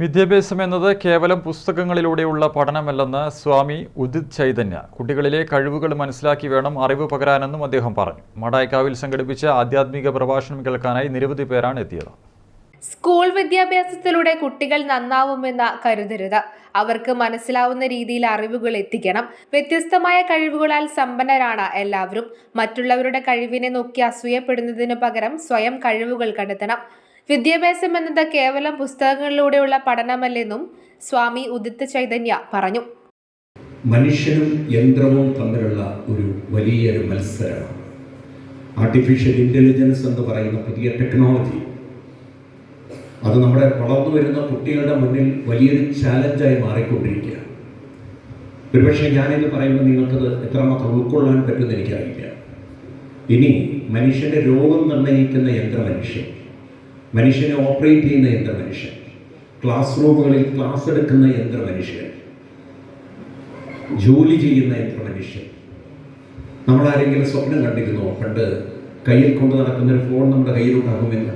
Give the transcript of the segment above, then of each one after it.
വിദ്യാഭ്യാസം എന്നത് കേവലം പുസ്തകങ്ങളിലൂടെയുള്ള പഠനമല്ലെന്ന് സ്വാമി ഉദിത് ചൈതന്യ കുട്ടികളിലെ കഴിവുകൾ മനസ്സിലാക്കി വേണം അറിവ് പകരാനെന്നും അദ്ദേഹം പറഞ്ഞു. മടായിക്കാവിൽ സംഘടിപ്പിച്ച ആധ്യാത്മിക പ്രഭാഷണം കേൾക്കാനായി നിരവധി പേരാണ് എത്തിയത്. സ്കൂൾ വിദ്യാഭ്യാസത്തിലൂടെ കുട്ടികൾ നന്നാവുമെന്ന് കരുതരുത്. അവർക്ക് മനസ്സിലാവുന്ന രീതിയിൽ അറിവുകൾ എത്തിക്കണം. വ്യത്യസ്തമായ കഴിവുകളാൽ സമ്പന്നരാണ് എല്ലാവരും. മറ്റുള്ളവരുടെ കഴിവിനെ നോക്കി അസൂയപ്പെടുന്നതിനു പകരം സ്വയം കഴിവുകൾ കണ്ടെത്തണം. വിദ്യാഭ്യാസം എന്നത് കേവലം പുസ്തകങ്ങളിലൂടെയുള്ള പഠനമല്ലെന്നും സ്വാമി ഉദിത് ചൈതന്യ പറഞ്ഞു. മനുഷ്യനും യന്ത്രവും തമ്മിലുള്ള ഒരു വലിയൊരു മത്സരമാണ് ആർട്ടിഫിഷ്യൽ ഇന്റലിജൻസ് എന്ന് പറയുന്ന പുതിയ ടെക്നോളജി അത് നമ്മുടെ വളർന്നു വരുന്ന കുട്ടികളുടെ മുന്നിൽ വലിയൊരു ചാലഞ്ചായി മാറിക്കൊണ്ടിരിക്കുകയാണ്. ഒരുപക്ഷെ ഞാനിത് പറയുമ്പോൾ നിങ്ങൾക്കത് എത്രമാത്രം ഉൾക്കൊള്ളാൻ പറ്റുമെന്ന് എനിക്കറിയില്ല. ഇനി മനുഷ്യന്റെ രോഗം നിർണയിക്കുന്ന യന്ത്രമനുഷ്യൻ മനുഷ്യനെ ഓപ്പറേറ്റ് ചെയ്യുന്ന യന്ത്ര മനുഷ്യൻ. ക്ലാസ് റൂമുകളിൽ ക്ലാസ് എടുക്കുന്ന യന്ത്ര മനുഷ്യൻ. ജോലി ചെയ്യുന്ന യന്ത്ര മനുഷ്യൻ. നമ്മളാരെങ്കിലും സ്വപ്നം കണ്ടിരുന്നോ? പണ്ട് കയ്യിൽ കൊണ്ട് നടക്കുന്ന ഒരു ഫോൺ നമ്മുടെ കയ്യിലുണ്ടാകുമെന്ന്.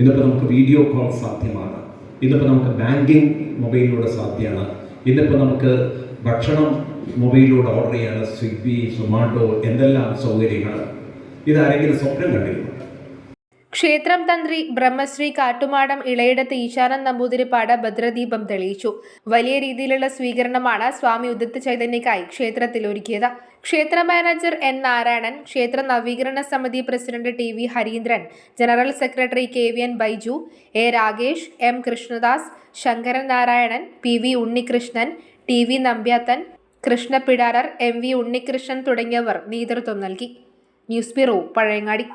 ഇന്നിപ്പോൾ നമുക്ക് വീഡിയോ കോൾ സാധ്യമാണ്. ഇന്നിപ്പോൾ നമുക്ക് ബാങ്കിങ് മൊബൈലിലൂടെ സാധ്യമാണ്. ഇന്നിപ്പോൾ നമുക്ക് ഭക്ഷണം മൊബൈലിലൂടെ ഓർഡർ ചെയ്യാൻ സ്വിഗ്ഗി സൊമാറ്റോ എന്തെല്ലാം സൗകര്യങ്ങൾ. ഇതാരെങ്കിലും സ്വപ്നം കണ്ടിരുന്നു? ക്ഷേത്രം തന്ത്രി ബ്രഹ്മശ്രീ കാട്ടുമാടം ഇളയിടത്ത് നമ്പൂതിരി നമ്പൂതിരിപ്പാട് ഭദ്രദീപം തെളിയിച്ചു. വലിയ രീതിയിലുള്ള സ്വീകരണമാണ് സ്വാമി ഉദിത് ചൈതന്യക്കായി ക്ഷേത്രത്തിൽ ഒരുക്കിയത്. ക്ഷേത്ര മാനേജർ എൻ നാരായണൻ ക്ഷേത്ര നവീകരണ സമിതി president T V Harindran general secretary K V N Baiju A Rakesh M Krishnadas Sankaran Narayanan P V Unnikrishnan T V Nambiathan Krishnapidarar M V Unnikrishnan തുടങ്ങിയവർ നേതൃത്വം നൽകി. News bureau Pazhayangadi.